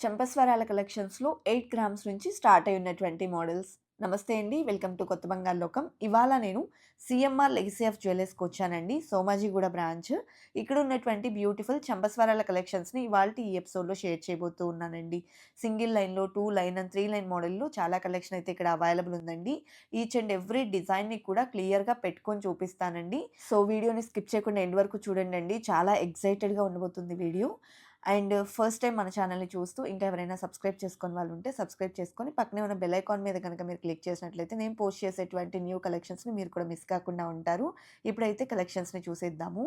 చంపస్వరాల కలెక్షన్స్‌లో eight grams నుంచి start అయి ఉన్నటువంటి మోడల్స్. నమస్తే అండి. వెల్కమ్ టు కొత్త బంగారు లోకం. ఇవాళ నేను సీఎంఆర్ లెగసీ ఆఫ్ జ్యువెలర్స్కి వచ్చానండి సోమాజిగూడ బ్రాంచ్. ఇక్కడ ఉన్నటువంటి బ్యూటిఫుల్ చంపస్వరాల కలెక్షన్స్‌ని ఇవాల్టి ఈ ఎపిసోడ్‌లో షేర్ చేయబోతూ ఉన్నానండి. సింగిల్ లైన్‌లో, two line and three line మోడల్‌లో చాలా కలెక్షన్ అయితే ఇక్కడ అవైలబుల్ ఉందండి. ఈచ్ అండ్ ఎవ్రీ డిజైన్‌ని కూడా క్లియర్‌గా పెట్టుకొని చూపిస్తానండి. సో, వీడియోని స్కిప్ చేయకుండా ఎండ్ వరకు చూడండండి. చాలా ఎక్సైటెడ్‌గా ఉండబోతుంది వీడియో. అండ్ ఫస్ట్ టైం మన ఛానల్‌ని చూస్తూ ఇంకా ఎవరైనా సబ్స్క్రైబ్ చేసుకొని వాళ్ళు ఉంటే సబ్స్క్రైబ్ చేసుకొని పక్కనే ఉన్న బెల్ ఐకాన్ మీద కనుక మీరు క్లిక్ చేసినట్లయితే నేను పోస్ట్ చేసేటువంటి న్యూ కలెక్షన్స్‌ని మీరు కూడా మిస్ కాకుండా ఉంటారు. ఇప్పుడైతే కలెక్షన్స్‌ని చూసేద్దాము.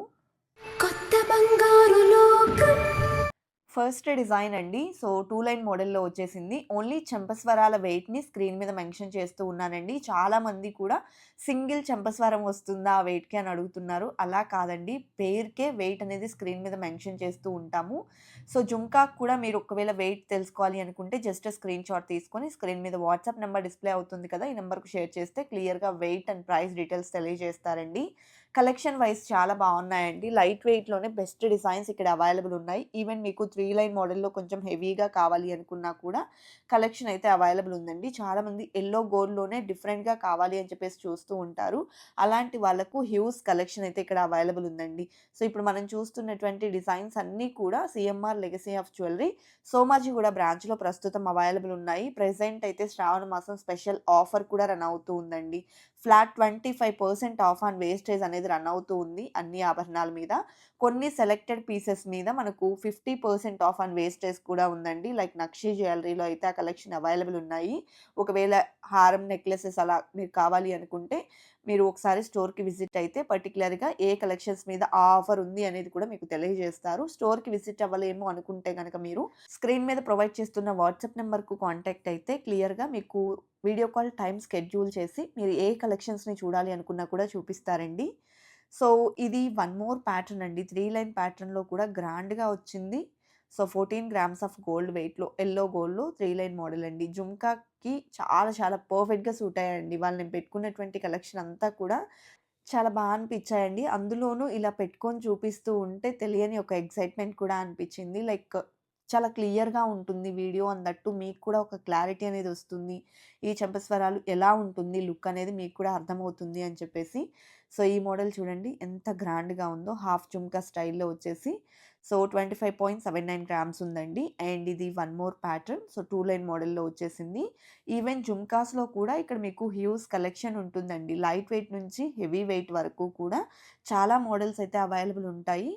కొత్త బంగారు ఫస్ట్ డిజైన్ అండి. సో, టూ లైన్ మోడల్‌లో వచ్చేసింది. ఓన్లీ చంపస్వరాల వెయిట్‌ని స్క్రీన్ మీద మెన్షన్ చేస్తూ ఉన్నానండి. చాలామంది కూడా సింగిల్ చంపస్వరం వస్తుందా ఆ వెయిట్‌కి అని అడుగుతున్నారు. అలా కాదండి. పేర్కే వెయిట్ అనేది స్క్రీన్ మీద మెన్షన్ చేస్తూ ఉంటాము. సో, జుంకాకు కూడా మీరు ఒకవేళ వెయిట్ తెలుసుకోవాలి అనుకుంటే జస్ట్ స్క్రీన్ షాట్ తీసుకొని స్క్రీన్ మీద వాట్సాప్ నెంబర్ డిస్‌ప్లే అవుతుంది కదా! ఈ నెంబర్కు షేర్ చేస్తే క్లియర్‌గా వెయిట్ అండ్ ప్రైస్ డీటెయిల్స్ తెలియజేస్తారండి. కలెక్షన్ వైస్ చాలా బాగున్నాయండి లైట్ వెయిట్‌లోనే బెస్ట్ డిజైన్స్ ఇక్కడ అవైలబుల్ ఉన్నాయి. ఈవెన్ మీకు త్రీ లైన్ మోడల్‌లో కొంచెం హెవీగా కావాలి అనుకున్నా కూడా కలెక్షన్ అయితే అవైలబుల్ ఉందండి. చాలామంది ఎల్లో గోల్డ్‌లోనే డిఫరెంట్‌గా కావాలి అని చెప్పేసి చూస్తూ ఉంటారు. అలాంటి వాళ్ళకు హ్యూస్ కలెక్షన్ అయితే ఇక్కడ అవైలబుల్ ఉందండి. సో, ఇప్పుడు మనం చూస్తున్నటువంటి డిజైన్స్ అన్నీ కూడా CMR legacy of jewellery Somajiguda బ్రాంచ్‌లో ప్రస్తుతం అవైలబుల్ ఉన్నాయి. ప్రెసెంట్ అయితే శ్రావణ మాసం స్పెషల్ ఆఫర్ కూడా రన్ అవుతూ ఉందండి. ఫ్లాట్ 25% ఆఫ్ ఆన్ వేస్టేజ్ అనేది రన్ అవుతూ ఉంది అన్ని ఆభరణాల మీద. కొన్ని సెలెక్టెడ్ పీసెస్ మీద మనకు 50% ఆఫ్ ఆన్ వేస్టేజ్ కూడా ఉందండి. లైక్ నక్షి జ్యువెలరీలో అయితే ఆ కలెక్షన్ అవైలబుల్ ఉన్నాయి. ఒకవేళ హారం, నెక్లెసెస్ అలా మీరు కావాలి అనుకుంటే మీరు ఒకసారి స్టోర్‌కి విజిట్ అయితే పర్టిక్యులర్‌గా ఏ కలెక్షన్స్ మీద ఆ ఆఫర్ ఉంది అనేది కూడా మీకు తెలియజేస్తారు. స్టోర్‌కి విజిట్ అవ్వలేము అనుకుంటే కనుక మీరు స్క్రీన్ మీద ప్రొవైడ్ చేస్తున్న వాట్సాప్ నెంబర్కు కాంటాక్ట్ అయితే క్లియర్‌గా మీకు వీడియో కాల్ టైమ్ స్కెడ్యూల్ చేసి మీరు ఏ కలెక్షన్స్‌ని చూడాలి అనుకున్నా కూడా చూపిస్తారండి. సో, ఇది వన్ మోర్ ప్యాటర్న్ అండి. త్రీ లైన్ ప్యాటర్న్‌లో కూడా గ్రాండ్‌గా వచ్చింది. సో, 14 గ్రామ్స్ ఆఫ్ గోల్డ్ వెయిట్‌లో ఎల్లో గోల్డ్‌లో త్రీ లైన్ మోడల్ అండి. జుంకాకి చాలా చాలా పర్ఫెక్ట్‌గా సూట్ అయ్యాయండి. వాళ్ళు నేను పెట్టుకున్నటువంటి కలెక్షన్ అంతా కూడా చాలా బాగా అనిపించాయండి అందులోనూ ఇలా పెట్టుకొని చూపిస్తూ ఉంటే తెలియని ఒక ఎక్సైట్‌మెంట్ కూడా అనిపించింది లైక్ చాలా క్లియర్‌గా ఉంటుంది వీడియో అన్నట్టు మీకు కూడా ఒక క్లారిటీ అనేది వస్తుంది. ఈ చంపస్వరాలు ఎలా ఉంటుంది లుక్ అనేది మీకు కూడా అర్థమవుతుంది అని చెప్పేసి. సో, ఈ మోడల్ చూడండి ఎంత గ్రాండ్‌గా ఉందో హాఫ్ జుంకా స్టైల్‌లో వచ్చేసి సో, 25.79 గ్రామ్స్ ఉందండి. అండ్ ఇది one more pattern. So, two line మోడల్‌లో వచ్చేసింది. ఈవెన్ జుమ్కాస్లో కూడా ఇక్కడ మీకు హ్యూజ్ కలెక్షన్ ఉంటుందండి. లైట్ వెయిట్ నుంచి హెవీ వెయిట్ వరకు కూడా చాలా మోడల్స్ అయితే అవైలబుల్ ఉంటాయి.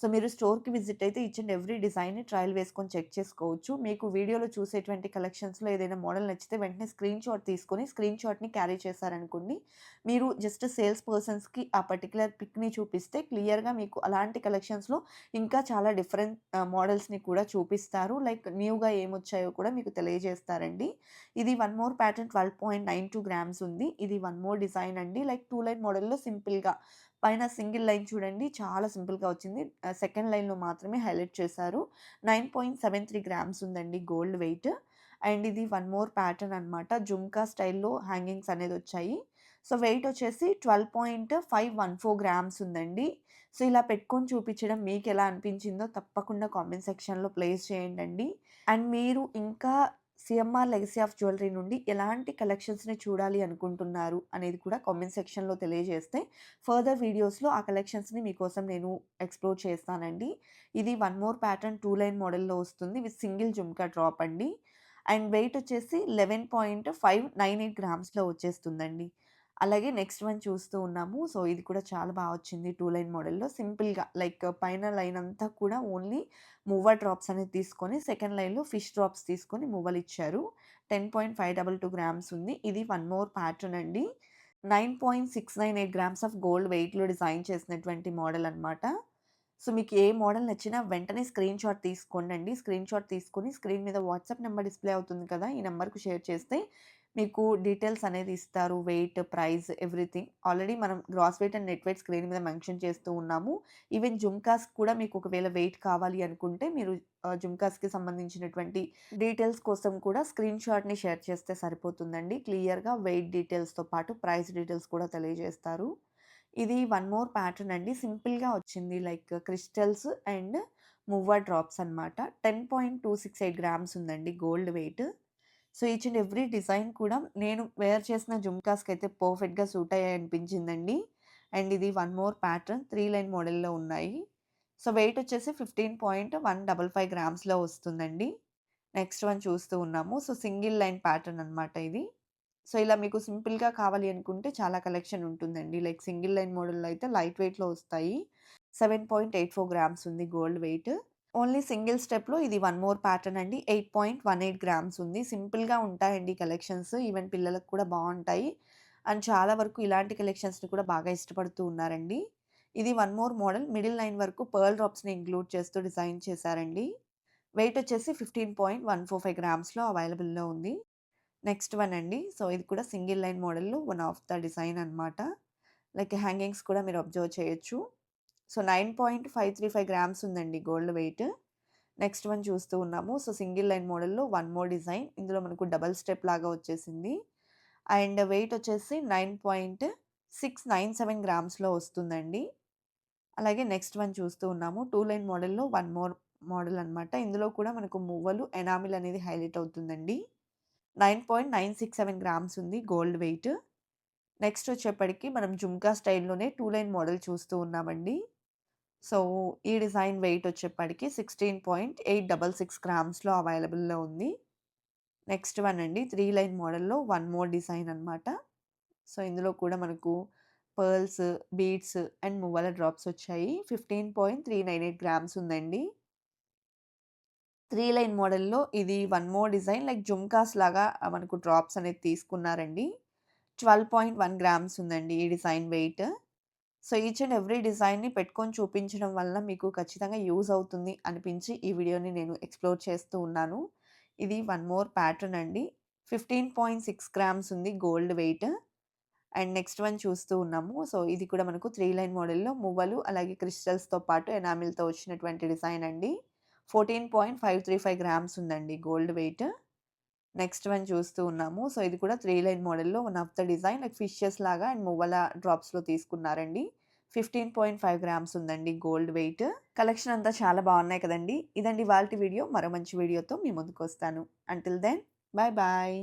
సో, మీరు స్టోర్‌కి విజిట్ అయితే ఈచ్ అండ్ ఎవ్రీ డిజైన్‌ని ట్రయల్ వేసుకొని చెక్ చేసుకోవచ్చు. మీకు వీడియోలో చూసేటువంటి కలెక్షన్స్‌లో ఏదైనా మోడల్ నచ్చితే వెంటనే స్క్రీన్ షాట్ తీసుకొని స్క్రీన్ షాట్‌ని క్యారీ చేశారనుకోండి. మీరు జస్ట్ సేల్స్ పర్సన్స్‌కి ఆ పర్టిక్యులర్ పిక్‌ని చూపిస్తే క్లియర్‌గా మీకు అలాంటి కలెక్షన్స్‌లో ఇంకా చాలా డిఫరెంట్ మోడల్స్‌ని కూడా చూపిస్తారు. లైక్ న్యూగా ఏమొచ్చాయో కూడా మీకు తెలియజేస్తారండి. ఇది వన్ మోర్ ప్యాటర్న్ 12.92 గ్రామ్స్ ఉంది. ఇది వన్ మోర్ డిజైన్ అండి. లైక్ టూ లైన్ మోడల్‌లో సింపుల్‌గా పైన సింగిల్ లైన్ చూడండి చాలా సింపుల్‌గా వచ్చింది. సెకండ్ లైన్‌లో మాత్రమే హైలైట్ చేశారు. 9.73 గ్రామ్స్ ఉందండి గోల్డ్ వెయిట్. అండ్ ఇది వన్ మోర్ ప్యాటర్న్ అనమాట. జుమ్కా స్టైల్‌లో హ్యాంగింగ్స్ అనేది వచ్చాయి. సో, వెయిట్ వచ్చేసి 12.514 గ్రామ్స్ ఉందండి. సో, ఇలా పెట్టుకొని చూపించడం మీకు ఎలా అనిపించిందో తప్పకుండా కామెంట్ సెక్షన్‌లో ప్లేస్ చేయండండి. అండ్ మీరు ఇంకా సిఎంఆర్ లెగసీ ఆఫ్ జ్యువెలరీ నుండి ఎలాంటి కలెక్షన్స్‌ని చూడాలి అనుకుంటున్నారు అనేది కూడా కామెంట్ సెక్షన్‌లో తెలియజేస్తే ఫర్దర్ వీడియోస్‌లో ఆ కలెక్షన్స్‌ని మీకోసం నేను ఎక్స్‌ప్లోర్ చేస్తానండి. ఇది one more pattern two line మోడల్‌లో వస్తుంది విత్ సింగిల్ జుమ్కా డ్రాప్ అండి. అండ్ వెయిట్ వచ్చేసి 11.598 గ్రామ్స్‌లో వచ్చేస్తుందండి. అలాగే నెక్స్ట్ వన్ చూస్తూ ఉన్నాము. సో, ఇది కూడా చాలా బాగా వచ్చింది టూ లైన్ మోడల్‌లో సింపుల్‌గా లైక్ పైన లైన్ అంతా కూడా ఓన్లీ మూవర్ డ్రాప్స్ అనేది తీసుకొని సెకండ్ లైన్‌లో ఫిష్ డ్రాప్స్ తీసుకొని మూవల్ ఇచ్చారు ten point five double two grams ఉంది. ఇది వన్ మోర్ ప్యాటర్న్ అండి. 9.698 గ్రామ్స్ ఆఫ్ గోల్డ్ వెయిట్‌లో డిజైన్ చేసినటువంటి మోడల్ అనమాట. సో, మీకు ఏ మోడల్ నచ్చినా వెంటనే స్క్రీన్ షాట్ తీసుకోండి స్క్రీన్ షాట్ తీసుకొని స్క్రీన్ మీద వాట్సాప్ నెంబర్ డిస్‌ప్లే అవుతుంది కదా! ఈ నెంబర్కు షేర్ చేస్తే మీకు డీటెయిల్స్ అనేది ఇస్తారు. Weight, price everything. ఆల్రెడీ మనం gross weight and net weight screen మీద మెన్షన్ చేస్తూ ఉన్నాము. ఈవెన్ జుంకాస్ కూడా మీకు ఒకవేళ వెయిట్ కావాలి అనుకుంటే మీరు జుంకాస్‌కి సంబంధించినటువంటి డీటెయిల్స్ కోసం కూడా స్క్రీన్ షాట్‌ని షేర్ చేస్తే సరిపోతుందండి. క్లియర్‌గా వెయిట్ డీటెయిల్స్‌తో పాటు ప్రైస్ డీటెయిల్స్ కూడా తెలియజేస్తారు. ఇది వన్ మోర్ ప్యాటర్న్ అండి. సింపుల్‌గా వచ్చింది లైక్ క్రిస్టల్స్ అండ్ మువ్వా డ్రాప్స్ అనమాట. 10.268 గ్రామ్స్ ఉందండి gold weight. So, each and every design కూడా నేను వేర్ చేసిన జుమ్కాస్కి అయితే పర్ఫెక్ట్‌గా సూట్ అయ్యాయి అనిపించిందండి. అండ్ ఇది one more pattern three line మోడల్‌లో ఉన్నాయి. సో, వెయిట్ వచ్చేసి 15.155 గ్రామ్స్‌లో వస్తుందండి. నెక్స్ట్ వన్ చూస్తూ ఉన్నాము. సో, సింగిల్ లైన్ ప్యాటర్న్ అనమాట ఇది. సో, ఇలా మీకు సింపుల్‌గా కావాలి అనుకుంటే చాలా కలెక్షన్ ఉంటుందండి. లైక్ సింగిల్ లైన్ మోడల్‌లో అయితే లైట్ వెయిట్‌లో వస్తాయి. 7.84 గ్రామ్స్ ఉంది గోల్డ్ వెయిట్. ఓన్లీ సింగిల్ స్టెప్‌లో ఇది వన్ మోర్ ప్యాటర్న్ అండి. 8.18 గ్రామ్స్ ఉంది. సింపుల్‌గా ఉంటాయండి కలెక్షన్స్. ఈవెన్ పిల్లలకు కూడా బాగుంటాయి అండ్ చాలా వరకు ఇలాంటి కలెక్షన్స్‌ని కూడా బాగా ఇష్టపడుతూ ఉన్నారండి. ఇది one more model middle line వరకు పర్ల్ డ్రాప్స్‌ని ఇంక్లూడ్ చేస్తూ డిజైన్ చేశారండి. వెయిట్ వచ్చేసి 15.145 గ్రామ్స్‌లో అవైలబుల్‌లో ఉంది. నెక్స్ట్ వన్ అండి. సో, ఇది కూడా సింగిల్ లైన్ మోడల్‌లో వన్ ఆఫ్ ద డిజైన్ అనమాట. లైక్ హ్యాంగింగ్స్ కూడా మీరు అబ్జర్వ్ చేయొచ్చు. సో, 9.535 గ్రామ్స్ ఉందండి గోల్డ్ వెయిట్. నెక్స్ట్ వన్ చూస్తూ ఉన్నాము. సో, సింగిల్ లైన్ మోడల్‌లో వన్ మోర్ డిజైన్. ఇందులో మనకు డబల్ స్టెప్ లాగా వచ్చేసింది. అండ్ వెయిట్ వచ్చేసి 9.697 గ్రామ్స్‌లో వస్తుందండి. అలాగే నెక్స్ట్ వన్ చూస్తూ ఉన్నాము. టూ లైన్ మోడల్‌లో వన్ మోర్ మోడల్ అనమాట. ఇందులో కూడా మనకు మువ్వలు, ఎనామిల్ అనేది హైలైట్ అవుతుందండి. 9.967 గ్రామ్స్ ఉంది గోల్డ్ వెయిట్. నెక్స్ట్ వచ్చేప్పటికి మనం జుమ్కా స్టైల్‌లోనే టూ లైన్ మోడల్ చూస్తూ ఉన్నామండి. సో, ఈ డిజైన్ వెయిట్ వచ్చేప్పటికి 16.866 గ్రామ్స్‌లో అవైలబుల్‌లో ఉంది. నెక్స్ట్ వన్ అండి. త్రీ లైన్ మోడల్‌లో వన్ మోర్ డిజైన్ అనమాట. సో, ఇందులో కూడా మనకు పర్ల్స్, బీడ్స్ అండ్ మువ్వల డ్రాప్స్ వచ్చాయి. 15.398 గ్రామ్స్ ఉందండి. త్రీ లైన్ మోడల్‌లో ఇది one more design like jhumkas లాగా మనకు డ్రాప్స్ అనేది తీసుకున్నారండి. 12.1 గ్రామ్స్ ఉందండి ఈ design weight. So, each and every డిజైన్‌ని పెట్టుకొని చూపించడం వల్ల మీకు ఖచ్చితంగా యూజ్ అవుతుంది అనిపించి ఈ వీడియోని నేను ఎక్స్‌ప్లోర్ చేస్తూ ఉన్నాను. ఇది వన్ మోర్ ప్యాటర్న్ అండి. 15.6 గ్రామ్స్ ఉంది gold weight. And next one చూస్తూ ఉన్నాము. సో, ఇది కూడా మనకు త్రీ లైన్ మోడల్‌లో మువ్వలు అలాగే క్రిస్టల్స్‌తో పాటు ఎనామిల్‌తో వచ్చినటువంటి డిజైన్ అండి. 14.535 గ్రామ్స్ ఉందండి గోల్డ్ వెయిట్. నెక్స్ట్ వన్ చూస్తూ ఉన్నాము. సో, ఇది కూడా త్రీ లైన్ మోడల్‌లో one of the design like fishes లాగా అండ్ మువ్వల డ్రాప్స్‌లో తీసుకున్నారండి. 15.5 గ్రామ్స్ ఉందండి గోల్డ్ వెయిట్. కలెక్షన్ అంతా చాలా బాగున్నాయి కదండి ఇదండి వాళ్ళ వీడియో. మరో మంచి వీడియోతో మీ ముందుకొస్తాను. Until then bye bye.